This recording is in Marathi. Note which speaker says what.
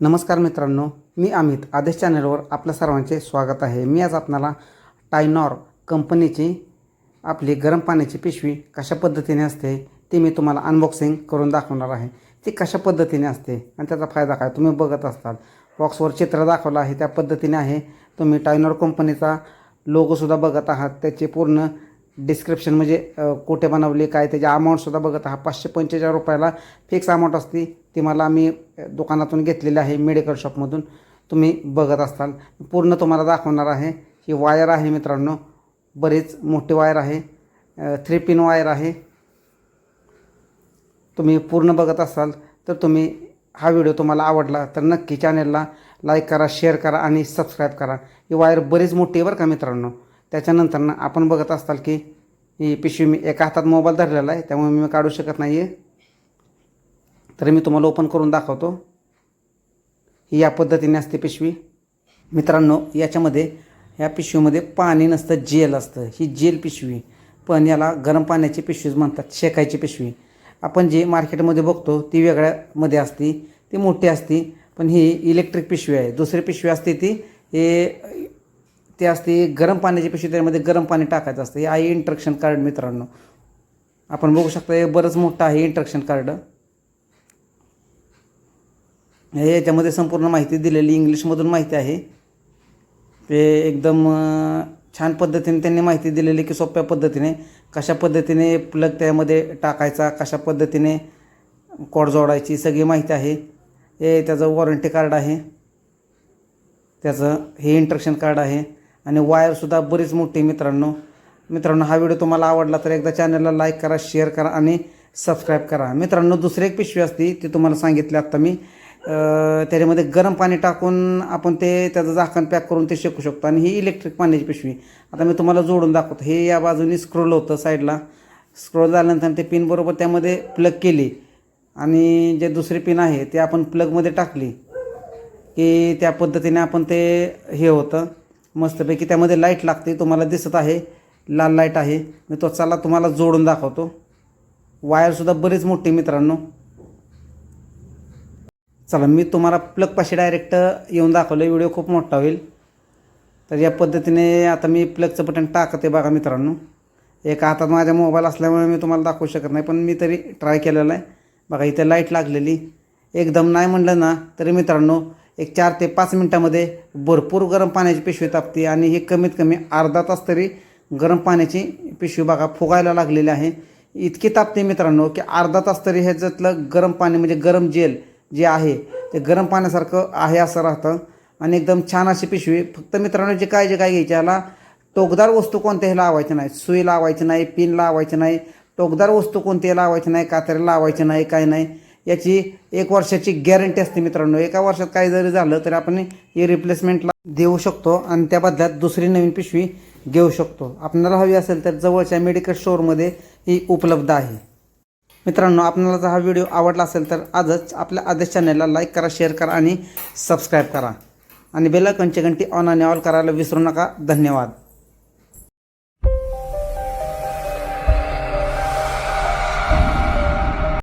Speaker 1: नमस्कार मित्रांनो मी अमित. आदेश चॅनलवर आपल्या सर्वांचे स्वागत आहे. मी आज आपणाला टायनॉर कंपनीची आपली गरम पाण्याची पिशवी कशा पद्धतीने असते ती मी तुम्हाला अनबॉक्सिंग करून दाखवणार आहे. ती कशा पद्धतीने असते आणि त्याचा फायदा काय तुम्ही बघत असताल. बॉक्सवर चित्र दाखवलं आहे त्या पद्धतीने आहे. तुम्ही टायनॉर कंपनीचा लोगोसुद्धा बघत आहात. त्याचे पूर्ण डिस्क्रिप्शन म्हणजे कुठे बनवले काय त्याची अमाऊंटसुद्धा बघत हा पाचशे पंचेचाळीस रुपयाला फिक्स अमाऊंट असते. ती मला मी दुकानातून घेतलेली आहे मेडिकल शॉपमधून तुम्ही बघत असताल पूर्ण तुम्हाला दाखवणार आहे. ही वायर आहे मित्रांनो. बरीच मोठी वायर आहे. थ्री पिन वायर आहे. तुम्ही पूर्ण बघत असाल तर तुम्ही हा व्हिडिओ तुम्हाला आवडला तर नक्की चॅनलला लाईक करा शेअर करा आणि सबस्क्राईब करा. ही वायर बरीच मोठी आहे बरं का मित्रांनो. त्याच्यानंतर ना आपण बघत असताल की ही पिशवी मी एका हातात मोबाईल धरलेला आहे त्यामुळे मी काढू शकत नाही आहे तर मी तुम्हाला ओपन करून दाखवतो. ही या पद्धतीने असते पिशवी. मित्रांनो याच्यामध्ये या पिशवीमध्ये पाणी नसतं जेल असतं. ही जेल पिशवी. पण याला गरम पाण्याची पिशवीज म्हणतात शेकायची पिशवी. आपण जे मार्केटमध्ये बघतो ती वेगळ्यामध्ये असती ती मोठी असती पण ही इलेक्ट्रिक पिशवी आहे. दुसरी पिशवी असते ती हे ते असते गरम पाण्याची पिशवी त्यामध्ये गरम पाणी टाकायचं असतं. हे आहे इंट्रक्शन कार्ड मित्रांनो. आपण बघू शकता हे बरंच मोठं आहे इंट्रक्शन कार्ड. हे याच्यामध्ये संपूर्ण माहिती दिलेली इंग्लिशमधून माहिती आहे. ते एकदम छान पद्धतीने त्यांनी माहिती दिलेली की सोप्या पद्धतीने कशा पद्धतीने प्लग त्यामध्ये टाकायचा कशा पद्धतीने कॉड जोडायची सगळी माहिती आहे. हे त्याचं वॉरंटी कार्ड आहे. त्याचं हे इंट्रक्शन कार्ड आहे. आणि वायरसुद्धा बरीच मोठी मित्रांनो. मित्रांनो हा व्हिडिओ तुम्हाला आवडला तर एकदा चॅनलला लाईक करा शेअर करा आणि सबस्क्राईब करा. मित्रांनो दुसरी एक पिशवी असती ती तुम्हाला सांगितली आत्ता मी. त्याच्यामध्ये गरम पाणी टाकून आपण ते त्याचं झाकण पॅक करून ते शेकू शकतो. आणि ही इलेक्ट्रिक पाण्याची पिशवी. आता मी तुम्हाला जोडून दाखवतो. हे या बाजूनी स्क्रोल होतं साईडला स्क्रोल झाल्यानंतर ते पिन बरोबर त्यामध्ये प्लग केली. आणि जे दुसरी पिन आहे ते आपण प्लगमध्ये टाकली. की त्या पद्धतीने आपण ते हे होतं. मस्तपैकी त्यामध्ये लाइट लागते तुम्हाला दिसत आहे. लाल लाइट आहे. मी तो चला तुम्हाला जोडून दाखवतो. वायरसुद्धा बरीच मोठी मित्रांनो. चला मी तुम्हाला प्लगपाशी डायरेक्ट येऊन दाखवलं व्हिडिओ खूप मोठा होईल. तर या पद्धतीने आता मी प्लगचं बटन टाकते बघा मित्रांनो. एका हातात माझ्या मोबाईल असल्यामुळे मी तुम्हाला दाखवू शकत नाही पण मी तरी ट्राय केलेला आहे. बघा इथे लाइट लागलेली. एकदम नाही म्हणलं ना तरी मित्रांनो एक चार ते पाच मिनटामध्ये भरपूर गरम पाण्याची पिशवी तापते आणि ही कमीत कमी अर्धा तास तरी गरम पाण्याची पिशवी बघा फुगायला लागलेली आहे. इतकी तापते मित्रांनो की अर्धा तास तरी ह्याच्यातलं गरम पाणी म्हणजे गरम जेल जे आहे ते गरम पाण्यासारखं आहे असं राहतं. आणि एकदम छान अशी पिशवी. फक्त मित्रांनो जे काय जे काय घ्यायची याला टोकदार वस्तू कोणत्याही लावायची नाही. सुई लावायची नाही पिन लावायची नाही. टोकदार वस्तू कोणतीही लावायची नाही कात्र्या लावायची नाही काय नाही. याची एक वर्षाची गॅरंटी असते मित्रांनो. एका वर्षात काही जरी झालं तरी आपण ही रिप्लेसमेंटला देऊ शकतो आणि त्या बदल्यात दुसरी नवीन पिशवी घेऊ शकतो. आपणाला हवी असेल तर जवळच्या मेडिकल स्टोअरमध्ये ही उपलब्ध आहे. मित्रांनो आपल्याला जर हा व्हिडिओ आवडला असेल तर आजच आपल्या आदेश चॅनलला लाईक करा शेअर करा आणि सबस्क्राईब करा. आणि बेलायकनची घंटी ऑन आणि ऑल करायला विसरू नका. धन्यवाद.